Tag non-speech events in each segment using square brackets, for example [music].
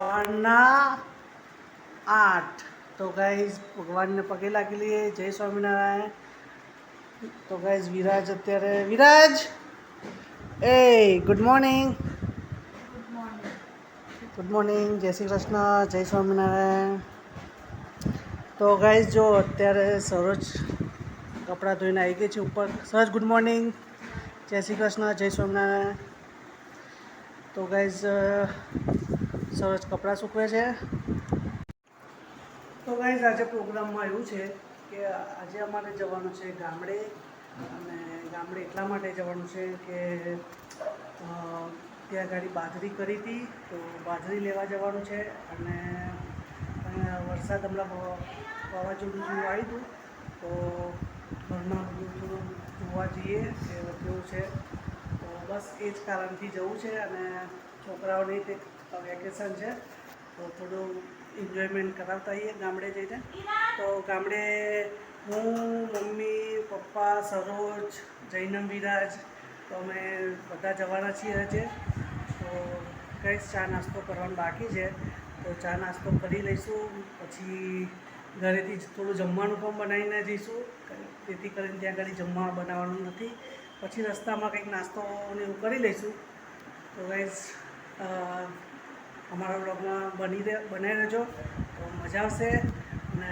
સવારના આઠ. તો ગાઈઝ ભગવાનને પગે લાગી લઈએ જય સ્વામિનારાયણ. તો ગાઈઝ વિરાજ અત્યારે, વિરાજ? એ ગુડ મોર્નિંગ ગુડ મોર્નિંગ જય શ્રી કૃષ્ણ, જય સ્વામિનારાયણ. તો ગાઈઝ જો અત્યારે સરોજ કપડાં ધોઈને આવી ગઈ છે ઉપર. સરોજ ગુડ મોર્નિંગ જય શ્રી કૃષ્ણ, જય સ્વામિનારાયણ. તો ગાઈઝ સરસ કપડાં સૂકવે છે. તો ગાઈઝ આજે પ્રોગ્રામમાં એવું છે કે આજે અમારે જવાનું છે ગામડે અને ગામડે એટલા માટે જવાનું છે કે ત્યાં ગાડી બાજરી કરી હતી, તો બાજરી લેવા જવાનું છે અને વરસાદ હમણાં વાવાઝોડું જેવું આવ્યું હતું તો ઘરમાં બધું થોડું જોવા જઈએ કે કેવું છે. તો બસ એ જ કારણથી જવું છે અને છોકરાઓની તે વેકેશન છે, તો થોડું એન્જોયમેન્ટ કરાવતા આવીએ ગામડે જઈને. તો ગામડે હું, મમ્મી, પપ્પા, સરોજ, જૈનમ વિરાજ, તો અમે બધા જવાના છીએ આજે. તો કંઈ ચા નાસ્તો કરવાનો બાકી છે. તો ચા નાસ્તો કરી લઈશું, પછી ઘરેથી થોડું જમવાનું પણ બનાવીને જઈશું. તેથી કરીને ત્યાં આગળ જમવા બનાવવાનું નથી. પછી રસ્તામાં કંઈક નાસ્તો ને એવું કરી લઈશું. તો ગાઈઝ અમારા બ્લોગમાં બની રહે બનાવી રહેજો. તો મજા આવશે. અને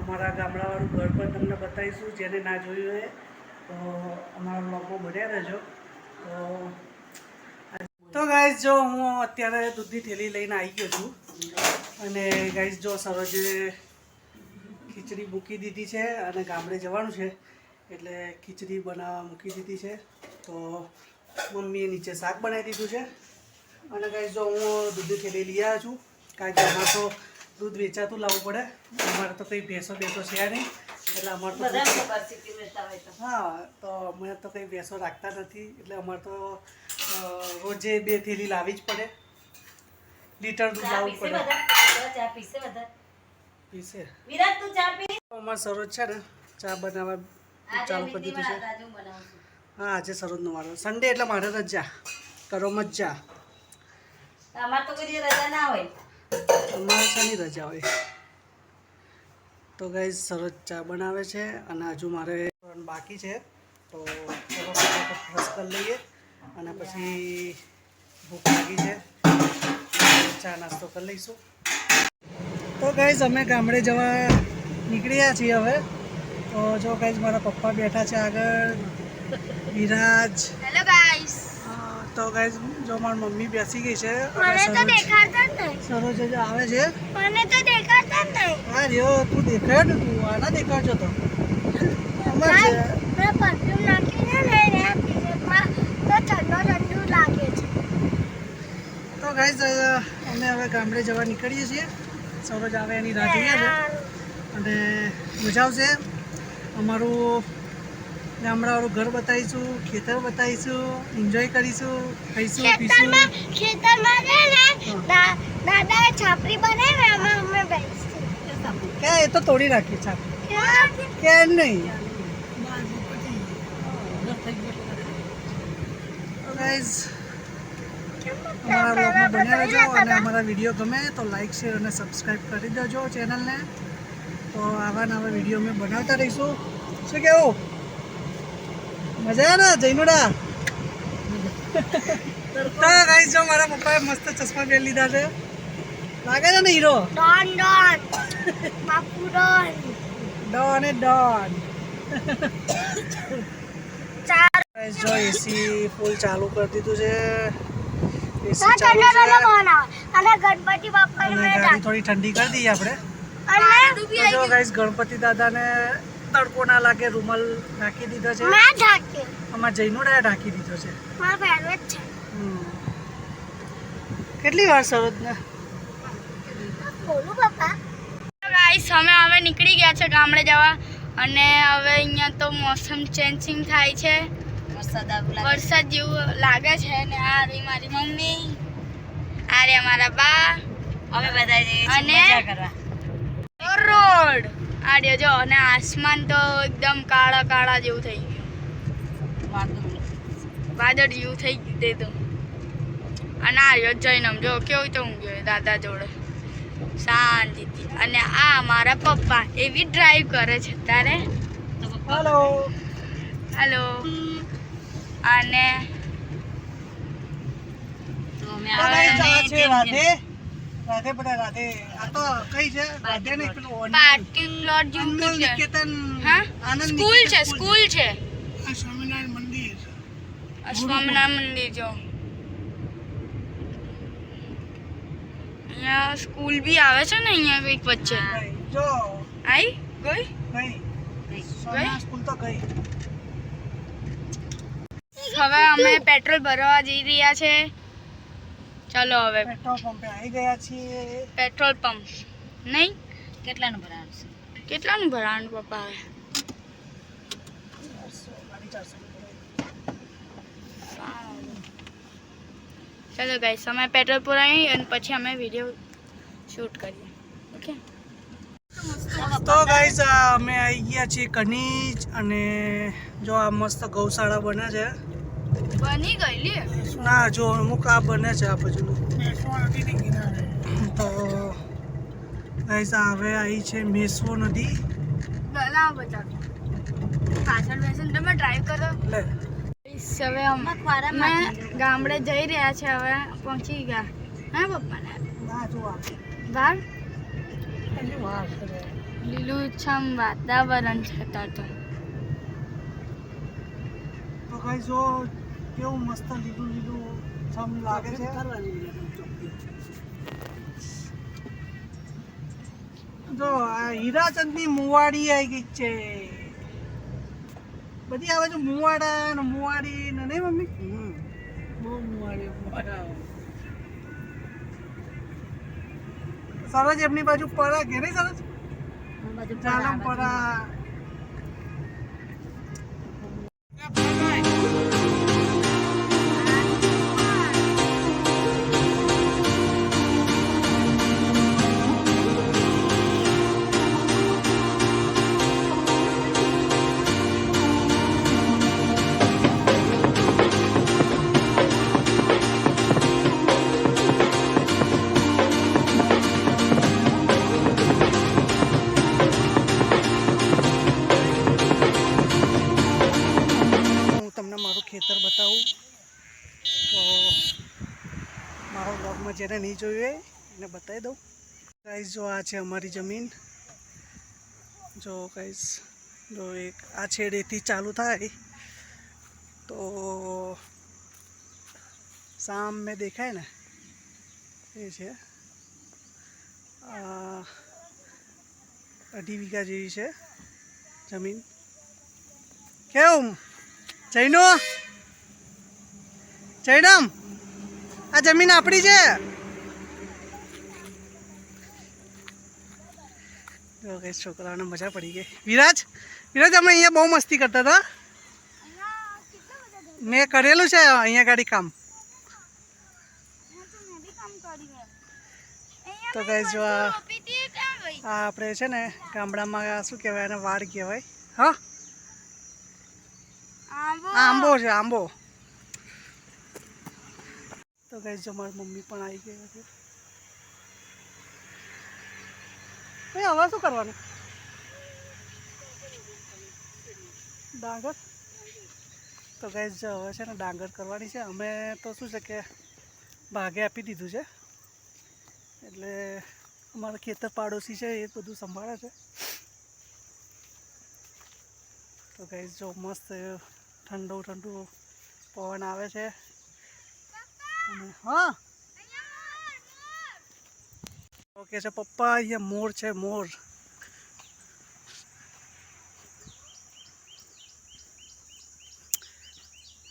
અમારા ગામડાવાળું ઘર પણ તમને બતાવીશું, જેને ના જોયું હોય તો અમારા બ્લોગમાં બન્યા રહેજો. તો તો ગાઈઝ જો હું અત્યારે દૂધની થેલી લઈને આવી ગયો છું. અને ગાઈઝ જો સરોજે ખીચડી મૂકી દીધી છે અને ગામડે જવાનું છે. એટલે ખીચડી બનાવવા મૂકી દીધી છે. તો મમ્મીએ નીચે શાક બનાવી દીધું છે. અને કાંઈ જો હું દૂધની થેલી લઈ આવ્યો છું કારણ કે અમારે તો દૂધ વેચાતું લાવવું પડે. અમારે તો કંઈ ભેંસો બેસો છે નહીં એટલે અમારે તો હા તો અમે તો કંઈ ભેંસો રાખતા નથી એટલે અમારે તો રોજે બે થેલી લાવવી જ પડે. લીટર દૂધ લાવવું પડે. પીસે અમારે સરોજ છે ને ચા બનાવવા ચાલુ કરી દીધું છે. હા આજે સરોજનો વારો સન્ડે એટલે મારે રજા. કરો મજા અમાર તો કોઈ રજા ના હોય. અમારે શાની રજા હોય? તો ગાઈઝ સરસ ચા બનાવે છે અને હજુ મારે બાકી છે. તો ચલો કરી લઈએ અને પછી ભૂખ લાગી છે. ચા નાસ્તો કરી લઈશું. તો ગાઈઝ અમે ગામડે જવા નીકળ્યા છીએ હવે. તો જો ગાઈઝ મારા પપ્પા બેઠા છે આગળ. વિરાજ હેલો તો ગાઈઝ જો મારી મમ્મી બેસી ગઈ છે મને તો દેખાતા જ નહીં. સરોજ જ આવે છે? મને તો દેખાતા જ નહીં. હા રહ્યો તું દેખાડ તું આના દેખાડજો તો. અમાર છે. મેં પરફ્યુમ નાખીને ને એને ટી-શર્ટમાં તો ઠંડો ઠંડુ લાગે છે. તો ગાઈઝ અમે હવે ગામડે જવા નીકળીએ છીએ. સરોજ આવે એની રાહ જોઈએ છે. અને મજા આવશે. અમારું ગામડાવાળું ઘર બતાવીશું ખેતર બતાવીશું એન્જોય કરીશું ખાઈશું પીશું. ખેતરમાં ખેતરમાં છે ને હા. છાપરી બનાવી એમાં અમે બેસીશું. કે એ તો તોડી રાખી છાપરી? કે નહીં. અમારા બ્લોગમાં બન્યા રહેજો અને અમારા વીડિયો ગમે તો લાઈક શેર અને સબસ્ક્રાઈબ કરી દેજો ચેનલને તો આવા નવા વીડિયો અમે બનાવતા રહીશું. શું કેવું? મજા ને જૈનુડા તો ગાઈસ જો મારા પપ્પાએ મસ્ત ચશ્મા પહેરી લીધા છે. લાગે છે ને હીરો? Don don. બાપુ ડોન. ડોન એ ડોન. ચાર. ગાઈસ જો એસી ફૂલ ચાલુ કરી દીધું છે. એસી ચાલુ છે. અને ગણપતિ બાપાને થોડી ઠંડી કરી દઈએ આપણે. અને જો ગાઈસ ગણપતિ દાદાને તડકો ના લાગે રૂમાલ નાખી દીધો છે. મેં ઢાંક્યું જૈનુડા ઢાંકી દીધો છે. મારા ફેવરેટ છે. કેટલી વાર સરોજ ને બોલું પપ્પા. ગાઈસ અમે હવે નીકળી ગયા છે ગામડે જવા અને હવે અહીંયા તો મોસમ ચેન્જિંગ થાય છે. વરસાદ આવું લાગે. વરસાદ જેવું લાગે છે ને આ રહી મારી મમ્મી. આ રે મારા બા. અમે બધા જઈએ છીએ અને- મજા કરવા. રોડ. આ જો અને આસમાન તો એકદમ કાળા કાળા જેવું થઈ ગયું. વાદળ જેવું થઈ ગયું તે તો. અને આ રહ્યો જૈનમ જો કેવું તો ઊંઘ્યો ગયો દાદા જોડે. શાંતિથી. અને આ મારા પપ્પા એવી ડ્રાઈવ કરે છે તારે? હલો હલો અને તો અમે રાધે બધા રાધે. આ તો કઈ છે? રાધે ને પેલું પાર્કિંગ લોટ જેવું છે. નિકેતન હા? આનંદ સ્કૂલ છે સ્કૂલ. છે. આ સ્વામિનારાયણ મંદિર આ સ્વામિનારાયણ મંદિર જો. અહીંયા સ્કૂલ બી આવે છે ને અહીંયા કંઈક વચ્ચે? જો. આઈ? ગઈ? ગઈ? સ્કૂલ તો ગઈ. હવે અમે પેટ્રોલ ભરવા જઈ રહ્યા છે. ચલો હવે પેટ્રોલ પંપે આવી ગયા છીએ. Petrol pump. નહીં? કેટલાનું ભરાણ છે? કેટલાનું ભરાણ પપ્પા હવે? ચાલો ગાઈસ અમે પેટ્રોલ પુરાવી અને પછી અમે વીડિયો શૂટ કરીએ. ઓકે તો ગાઈસ અમે આવી ગયા છીએ કનીજ અને જો આ મસ્ત ગૌશાળા બને છે. બની ગયેલી? ના જો અમુક આ બને છે આ બાજુનું તો ગાઈસ હવે આવી છે મેસવો નદી. ગલા બધા. પાછળ બેસીને તમે ડ્રાઈવ કરો. લે. હવે અમે ગામડે જઈ રહ્યા છે હવે પહોંચી ગયા. હા પપ્પાને? ના જો આ. બહાર. લીલુંછમ વાતાવરણ છે તો તો. જો કેવું મસ્ત લીલું લીલું છમ લાગે છે? જો આ હીરાચંદની મુવાડી આવી ગઈ છે. બધી આ બાજુ મુવાડા ને મુવાડી ને નહીં મમ્મી? બહુ મુવાડી મુવાડા. સરસ એમની બાજુ પરા ઘેરે સરસ? ચાલમ પરા. ખેતર બતાવું. તો મારો બ્લોગમાં જેને નહીં જોયું એને બતાવી દઉં. ગાઈઝ જો આ છે અમારી જમીન. જો ગાઈઝ જો એક આ છેડેથી ચાલુ થાય. તો સામે દેખાય ને, એ છે. અઢી વીઘા જેવી છે જમીન. કેવું જૈનો? જૈનમ આ જમીન આપણી છે. છોકરાઓને મજા પડી ગઈ. વિરાજ વિરાજ અમે અહીંયા બહુ મસ્તી કરતા હતા. મેં કરેલું છે અહીંયા ગાડી કામ. તો કઈ જો આ આપણે છે ને ગામડામાં શું કહેવાય એને વાડ કહેવાય. હા? આંબો છે આંબો. તો ગઈ મારી મમ્મી પણ આવી ગઈ છે ભાઈ હવે શું કરવાનું? ડાંગર? તો ગઈ હવે છે ને ડાંગર કરવાની છે. અમે તો શું છે કે ભાગે આપી દીધું છે. એટલે અમારા ખેતર પાડોશી છે, એ બધું સંભાળે છે. તો ગાઈસ જો મસ્ત ઠંડુ ઠંડુ પવન આવે છે. હા. ઓકે છે, પપ્પા, અહીંયા મોર છે, મોર.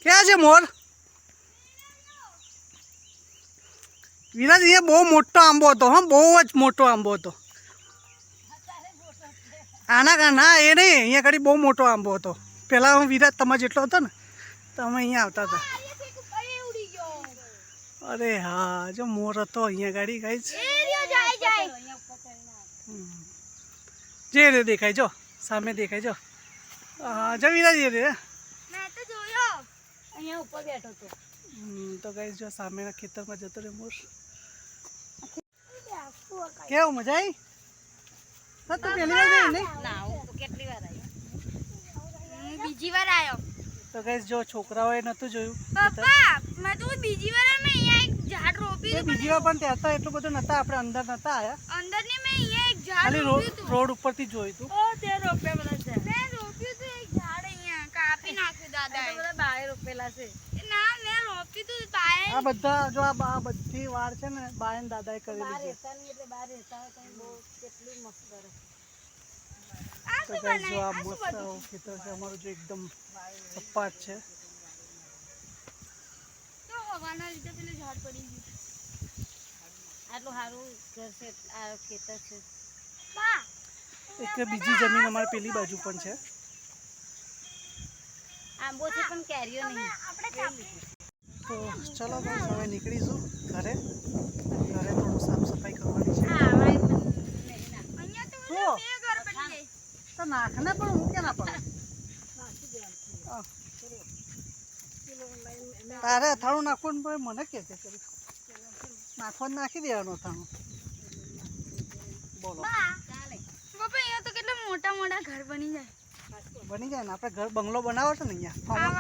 ક્યાં છે મોર? વિરાજ, અહીંયા બહુ મોટો આંબો હતો, હા, બહુ જ મોટો આંબો હતો. આના કા, ના, એ નહીં, અહીંયા ઘડી બહુ મોટો આંબો હતો. પહેલાં હું વિરાજ, તમારે જેટલો હતો ને, તો અમે અહીંયા આવતા હતા. અરે હા જો મોર હતો અહીંયા ગાડી ગાઈશ જે રે દેખાય જો સામે દેખાય જો. હા જો વિરાજ રે અહીંયા ઉપર બેઠો હતો હમ, તો ગાઈસ જો સામેના ખેતરમાં જતો રે મોર. કેવું મજા આવી તો તું પહેલી વાર ગઈ ને? ના હું તો કેટલી વાર આવી બીજી વાર આવ્યો તો ગાઈસ જો છોકરાઓએ નતું જોયું. પપ્પા મેં તો બીજી વાર મેં અહીંયા એક ઝાડ રોપ્યું બીજી વાર પણ ત્યાં તો એટલું બધું નતા આપણે અંદર નતા આયા. અંદર ને મેં અહીંયા એક ઝાડ રોપ્યું રોડ હતું. રોડ ઉપરથી જોયું હતું ઓ તે રોપ્યા બધા છે. મેં રોપ્યું હતું એક ઝાડ અહીંયા કાપી નાખ્યું દાદા એ બધા બાય રોપેલા છે. ના મેં રોપ્યું હતું બાય આ બધા જો આ બા- બધી વાર છે ને બાયન દાદાએ કરેલી બહાર છે. રહેતા નહીં એટલે બહાર રહેતા હોય તો બહુ કેટલું મસ્ત કરે. આ તો શું ગાઈસ જો આ શું મસ્ત ખેતર છે અમારું જે એકદમ સપાટ છે. હવાના લીધે પેલું ઝાડ પડી ગયું આટલું સારું ઘર છે આ ખેતર છે. બા એક બીજી જમીન અમારે પેલી બાજુ પણ છે. આંબો છે પણ કેરીઓ નહીં. તો ચલો બસ હવે નીકળીશું ઘરે. ઘરે થોડું સાફ સફાઈ કરવાની છે. તો નાખને પણ હું કે ના પડે. તારે અથાણું નાખવાનું પણ મને કે છે નાખવા નાખી દેવાનું અથાણું. બોલો. બા અહીંયા તો કેટલા મોટા મોટા ઘર બની જાય. બની જાય ને આપણે ઘર બંગલો બનાવો છે ને અહીંયા? આ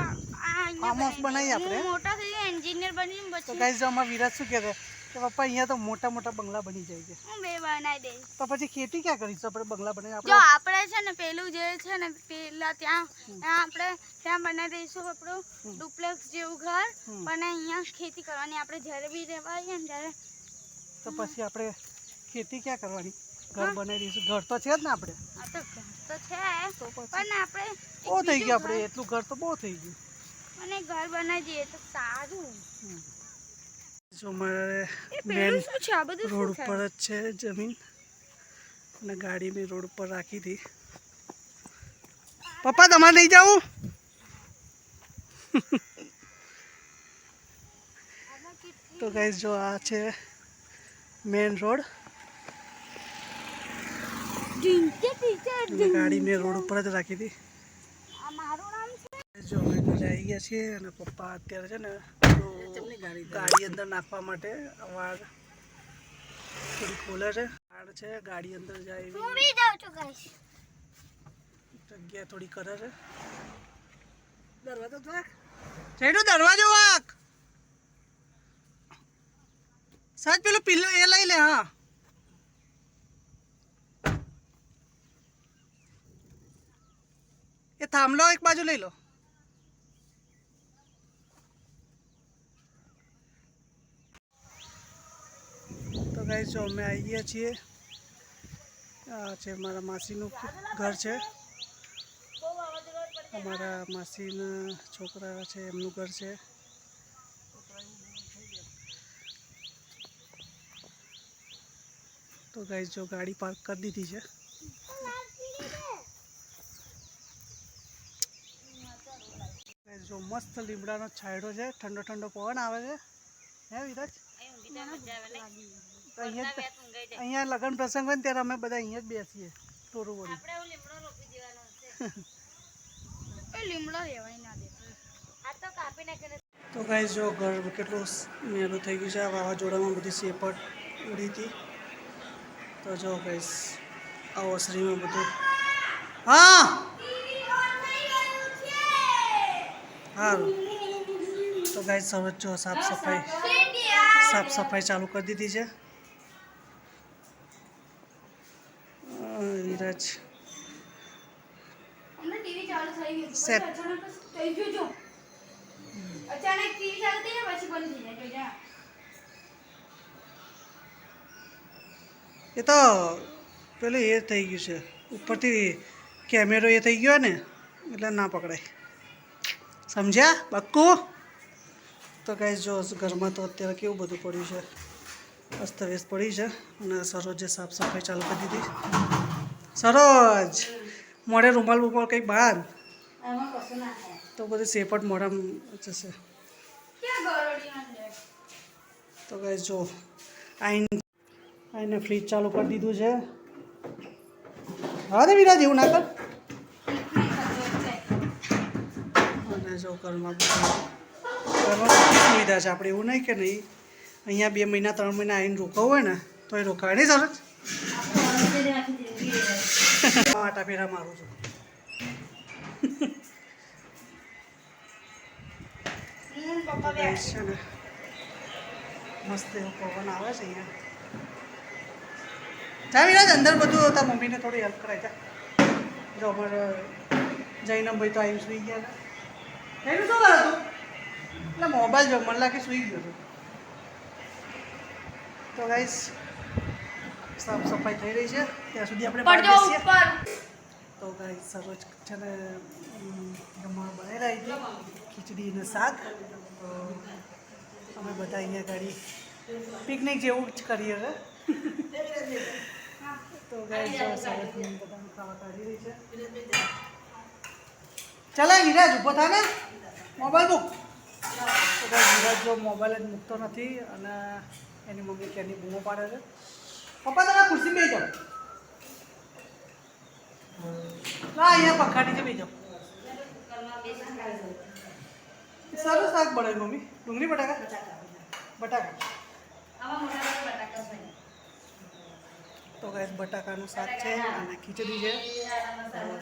ફાર્મ હાઉસ બનાવીએ આપણે. મોટા થઈ એન્જિનિયર બની તો ગાઈસ અમારા વિરાજ શું કહે છે? કે પપ્પા અહીંયા તો મોટા મોટા બંગલા બની જાય છે. હું બે બનાવી દઈશ. તો પછી ખેતી ક્યાં કરીશું? આપણે બંગલા બનાવી જો આપણે આપણે છે ને પેલું જે છે ને પેલા ત્યાં આપણે ત્યાં બનાવી દઈશું આપણું ડુપ્લેક્સ જેવું ઘર. પણ અહીંયા ખેતી કરવાની આપણે જ્યારે બી રહેવા આવીએ ને ત્યારે તો પછી આપણે ખેતી ક્યાં કરવાની? ઘર બનાવી દઈશું. ઘર તો છે જ ને આપણે. તો તો છે. પણ આપણે બહુ થઈ ગયું આપણે. એટલું ઘર તો બહુ થઈ ગયું. અને ઘર બનાવી દઈએ તો સારું. જો મારે મેન રોડ ઉપર જ છે જમીન. અને ગાડી મેં રોડ ઉપર રાખી હતી. પપ્પા તમારે નહીં જવું? [laughs] તો ગાઈઝ જો આ છે મેન રોડ. ગાડી મેં રોડ ઉપર જ રાખી હતી. જો આવી ગયા છીએ અને પપ્પા અત્યારે છે ને ગાડી અંદર નાખવા માટે વાળ થોડી ખોલે છે. વાળ છે ગાડી અંદર જાય એવી હું બી જાઉં છું ગાઈસ. જગ્યા થોડી કરે છે. દરવાજો વાક જેડો દરવાજો વાક. સાજ પેલો પિલ્લો એ લઈ લે હા. એ થાંભલો એક બાજુ લઈ લો તો ગાઈસ, જો અમે આવી ગયા છીએ. આ છે મારા માસીનું ઘર છે. અમારા માસીના છોકરા છે, એમનું ઘર છે. તો ગાઈસ, જો ગાડી પાર્ક કરી દીધી છે. જો મસ્ત લીમડાનો છાંયડો છે. ઠંડો ઠંડો પવન આવે છે. હે વિરાજ? અહીંયા અહીંયા લગ્ન પ્રસંગ હોય ને ત્યારે અમે બધા અહીંયા જ બેસીએ ટોરું વળી આપણે એવું લીમડો રોપી દેવાનો છે. [laughs] એ લીમડો લેવાય ના દે. આ તો કાપી નાખીને તો ગાઈસ જો ઘર કેટલું મેલું થઈ ગયું છે. આ વાવાઝોડામાં બધી સેપટ ઉડી હતી. તો જો ગાઈસ આ ઓસરીમાં બધું હા! સારું તો ગાઈસ હવે જો સાફ સફાઈ સાફ સફાઈ ચાલુ કરી દીધી છે અ, વિરાજ હમણાં ટીવી ચાલુ થઈ ગયું Set. પછી અચાનક જ. થઈ અચાનક ટીવી ચાલુ થઈ જાય પછી બંધ થઈ જાય જોજે. એ તો પેલું એ થઈ ગયું છે. ઉપરથી કેમેરો એ થઈ ગયો ને એટલે ના પકડાય. સમજ્યા બક્કુ? તો કાંઈ જો ઘરમાં તો અત્યારે કેવું બધું પડ્યું છે. અસ્તવ્યસ્ત પડી છે અને સરોજે સાફ સફાઈ ચાલુ કરી દીધી. સરોજ મોડે રૂમાલ બુમાલ કંઈક બહાર તો બધું સેપટ મોઢામાં જશે. તો કહે જો આઈન આઈને ફ્રીજ ચાલુ કરી દીધું છે. હા દે વિરાજ એવું ના કર. અને જો ઘરમાં ઘરમાં સુવિધા છે? આપણે એવું નહીં કે નહીં અહીંયા બે મહિના ત્રણ મહિના આવીને રોકાવું હોય ને તો એ રોકાય નહીં સરસ? આટા પેરા મારું છું. મસ્ત એવો પવન આવે છે અહીંયા. જા વિરાજ અંદર બધું તાર મમ્મીને થોડી હેલ્પ કરાય. જા. જો અમારે જૈનમભાઈ તો આવી સુઈ ગયા હતા. એનું શું કરે તું? એટલે મોબાઈલ જો મને લાગે સુઈ ગયો તો ગાઈસ સાફ સફાઈ થઈ રહી છે. ત્યાં સુધી આપણે તો ગાઈસ સરોજ છે ને જમવા બનાવી રહી હતી ખીચડી અને શાક. તો અમે બધા અહીંયા ગાડી પિકનિક જેવું જ કરીએ હવે. તો ગાઈસ જો સરોજ બધાનું ખાવા કાઢી રહી છે. ચાલે વિરાજ ઊભો થાય ને. મોબાઈલ મૂક. તો ગાઈસ વિરાજ જો મોબાઈલ જ મૂકતો નથી અને એની મમ્મી ક્યાંની બૂમો પાડે છે. પપ્પા, તમે ખુરશી બેસી જાઓ. ના, અહીંયા પંખા નીચે જાઓ. સારું શાક બનાવ્યું, મમ્મી. ડુંગળી, બટાકા? બટાકા. તો ગાઈસ બટાકાનું શાક છે અને ખીચડી છે.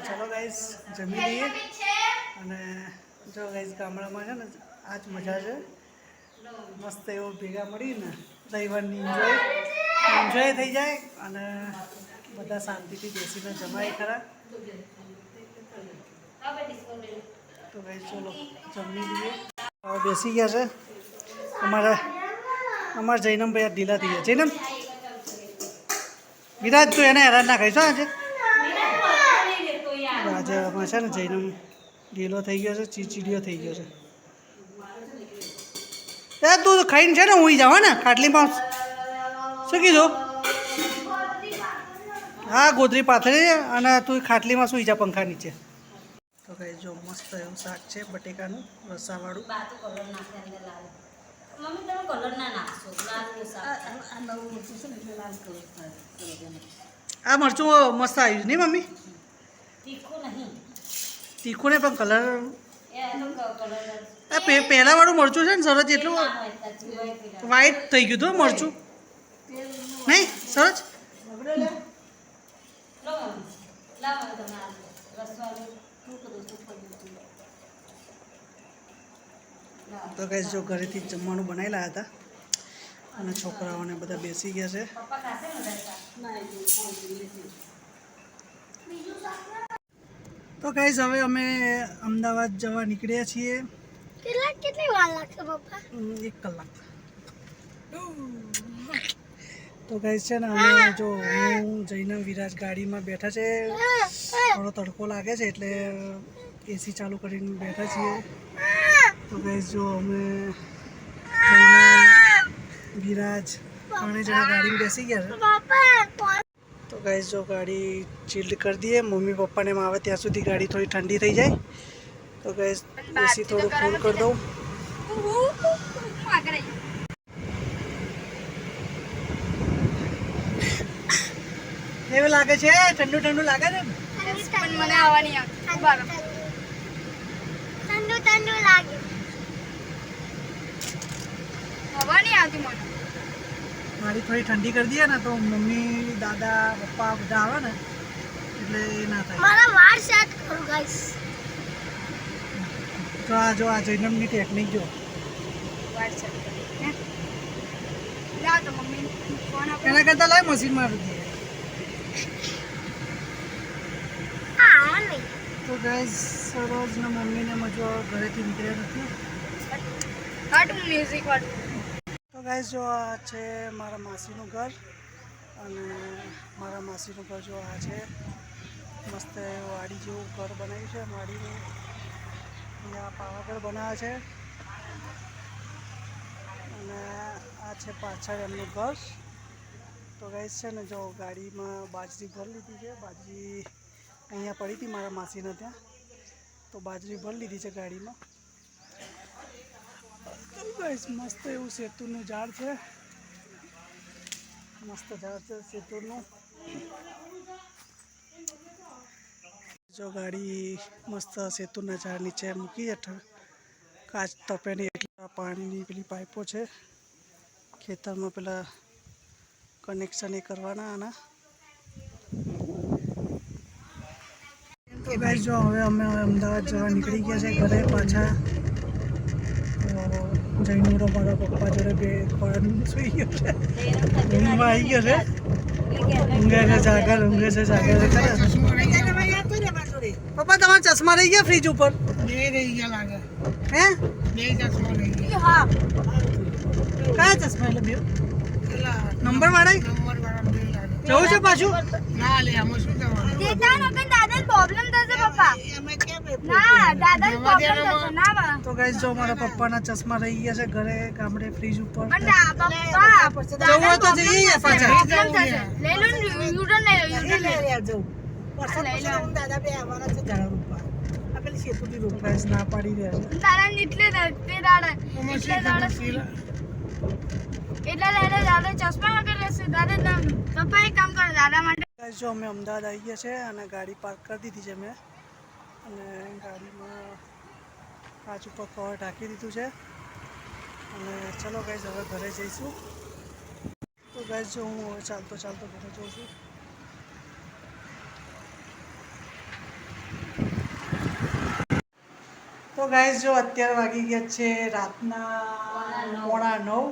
ચલો ગાઈસ જમી લઈએ. અને જો ગાઈસ ગામડામાં છે ને આ જ મજા છે. મસ્ત એવો ભેગા મળીને રવિવારની એન્જોય એન્જોય થઈ જાય અને બધા શાંતિથી બેસીને જમાય ખરા. તો ભાઈ ચલો, જમી લઈએ. હવે બેસી ગયા છે. અમારા અમારા જૈનમભાઈ આ ઢીલા થઈ ગયા. જૈનમ, વિરાજ, તું એને હેરાન ના કહીશ આજે? આજે આમાં છે ને જૈનમ ઢીલો થઈ ગયો છે ચીચીડીયો થઈ ગયો છે. એ તું ખાઈને છે ને હું જાવ ને, ખાટલીમાં શું કીધું? હા ગોદરી પાથરી અને તું ખાટલીમાં સુઈ જા પંખા નીચે. તો કઈ જો મસ્ત એવું શાક છે બટેકાનું રસાવાળું. મમ્મી તમે કલર ના નાખશો લાલ ને શાક? આ મરચું મસ્ત આવ્યું નહીં મમ્મી? તીખું નહીં. તીખું ને પણ કલર એ આ પે પહેલાં વાળું મરચું છે ને સરસ એટલું. વ્હાઈટ થઈ ગયું હતું મરચું. નહીં સરસ. તો કઈ જો ઘરેથી જમવાનું બનાવેલા હતા અને છોકરાઓને બધા બેસી ગયા છે. તો કઈ હવે અમે અમદાવાદ જવા નીકળ્યા છીએ. કેટલા કેટલી વાર લાગશે પપ્પા? એક કલાક. તો ગાઈસ છે ને અમે જો હું જઈને વિરાજ ગાડીમાં બેઠા છે. થોડો તડકો લાગે છે એટલે એસી ચાલુ કરીને બેઠા છીએ. તો ગાઈસ જો અમે વિરાજ ત્રણે જણા ગાડીમાં બેસી ગયા છે. તો ગાઈસ જો ગાડી ચીલ્ડ કરી દઈએ. મમ્મી પપ્પાને આવે ત્યાં સુધી ગાડી થોડી ઠંડી થઈ જાય. તો ગાઈસ એસી થોડું ફૂલ કરી દઉં. કેવું લાગે છે? ઠંડુ ઠંડુ લાગે છે? ને? પણ મને આવવાની ઠંડુ ઠંડુ લાગે. હવા નહીં આવતી મને. મારી થોડી ઠંડી કરી દઈએ ને તો મમ્મી દાદા પપ્પા બધા આવે ને એટલે એ ના થાય. મારા વાળ સેટ કરું ગાઈસ તો આ જો આ જૈનમની ટેકનિક જો. વાળ સેટ કરું લાવ તો મમ્મી ફોન આપો. એના કરતાં લાય મશીન મારી દઈએ તો ગાઈસ સરોજને મમ્મીને મજો ઘરેથી નીકળ્યા નથી? હટ મ્યુઝિક વાળું. તો ગાઈઝ જો આ છે મારા માસીનું ઘર અને મારા માસીનું ઘર જો આ છે. મસ્ત વાડી જેવું ઘર બનાવ્યું છે વાડીનું. અહીંયા પાવાગઢ બનાવે છે. અને આ છે પાછળ એમનું ઘર. તો ગાઈસ છે ને, જો ગાડીમાં બાજરી ભરી લીધી છે. બાજરી અહીંયા પડી હતી મારા માસીના ત્યાં. તો બાજરી ભરી લીધી છે ગાડીમાં. ગાઈસ મસ્ત એવું સેતુનું ઝાડ છે. મસ્ત ઝાડ છે સેતુનું. જો ગાડી મસ્ત સેતુના ઝાડ નીચે મૂકી હેઠળ કાચ તપેની એટલે પાણીની પેલી પાઇપો છે. ખેતરમાં પેલા કનેક્શન એ કરવાના આના. તો ગાઈસ જો હવે અમે અમદાવાદ જવા નીકળી ગયા છે ઘરે પાછા. તો મારા પપ્પા જોડે બે ખોરાક સુઈ ગયો છે. ઊંઘમાં આવી ગયો છે. ઊંઘે છે જાગર ઊંઘે છે જાગર પપ્પા તમારા ચશ્મા રહી ગયા ફ્રીજ ઉપર? હે? હા. કયા ચશ્મા એટલે બે? નંબર વાળા? જવું છે પાછું? દેતા નકર દાદા પ્રોબ્લેમ થશે પપ્પા. ના દાદા પ્રોબ્લેમ થશે ના બા. તો ગાઈસ જો મારા પપ્પાના ચશ્મા રહી ગયા છે ઘરે ગામડે ફ્રીજ ઉપર. જવું તો જઈએ પાછા. પ્રોબ્લેમ થશે. લઈ લો ને યુટર્ન લઈ લો આવવાના છે લો ગાઈસ ના પાડી રહ્યા છે. દાદાને દે દ- તે દાડા નીટલે દાડા એટલે દાદા દાદા ચશ્મા વગર રહેશે. દાદા પપ્પા એક કામ કરો દાદા માટે. જો અમે અમદાવાદ આવી ગયા છે અને ગાડી પાર્ક કરી દીધી છે મેં. અને ગાડીમાં કાચ ઉપર કવર ઢાંકી દીધું છે. અને ચલો ગાઈઝ હવે ઘરે જઈશું. તો ગાઈસ, જો હું હવે ચાલતો ચાલતો ઘરે જઉં છું. તો ગાઈઝ જો અત્યારે વાગી ગયા છે રાતના પોણા નવ.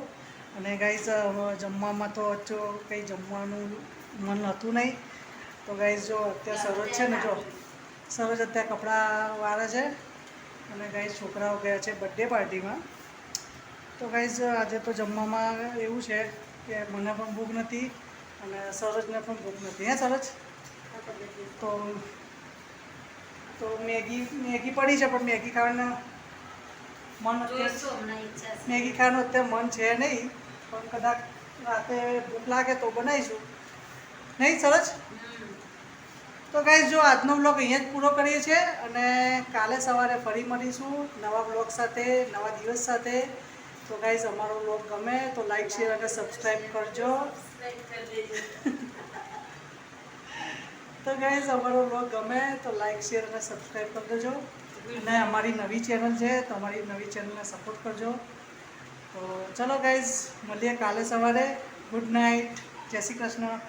અને ગાઈઝ જમવામાં તો જો કંઈ જમવાનું મન હતું નહીં. તો ગાઈઝ જો અત્યારે સરોજ છે ને જો સરોજ અત્યારે કપડાં વાળે છે. અને ગાઈઝ છોકરાઓ ગયા છે બર્થડે પાર્ટીમાં તો ગાઈઝ આજે તો જમવામાં એવું છે કે મને પણ ભૂખ નથી અને સરોજને પણ ભૂખ નથી. હે સરોજ તો તો મેગી મેગી પડી છે પણ મેગી ખાવાનું મન મેગી ખાવાનું અત્યારે મન છે નહીં. પણ કદાચ રાતે ભૂખ લાગે તો બનાવીશું. નહીં સરસ? તો ગાઈઝ જો આજનો બ્લોગ અહીંયા જ પૂરો કરીએ છીએ અને કાલે સવારે ફરી મળીશું નવા બ્લોગ સાથે નવા દિવસ સાથે. તો ગાઈઝ અમારો બ્લોગ ગમે તો લાઈક શેર અને સબસ્ક્રાઈબ કરજો. તો ગાઈઝ અમારો બ્લોગ ગમે તો લાઈક શેર અને સબસ્ક્રાઈબ કરી દેજો. અને અમારી નવી ચેનલ છે તો અમારી નવી ચેનલને સપોર્ટ કરજો. તો ચલો ગાઈઝ મળીએ કાલે સવારે. ગુડ નાઇટ જય શ્રી કૃષ્ણ.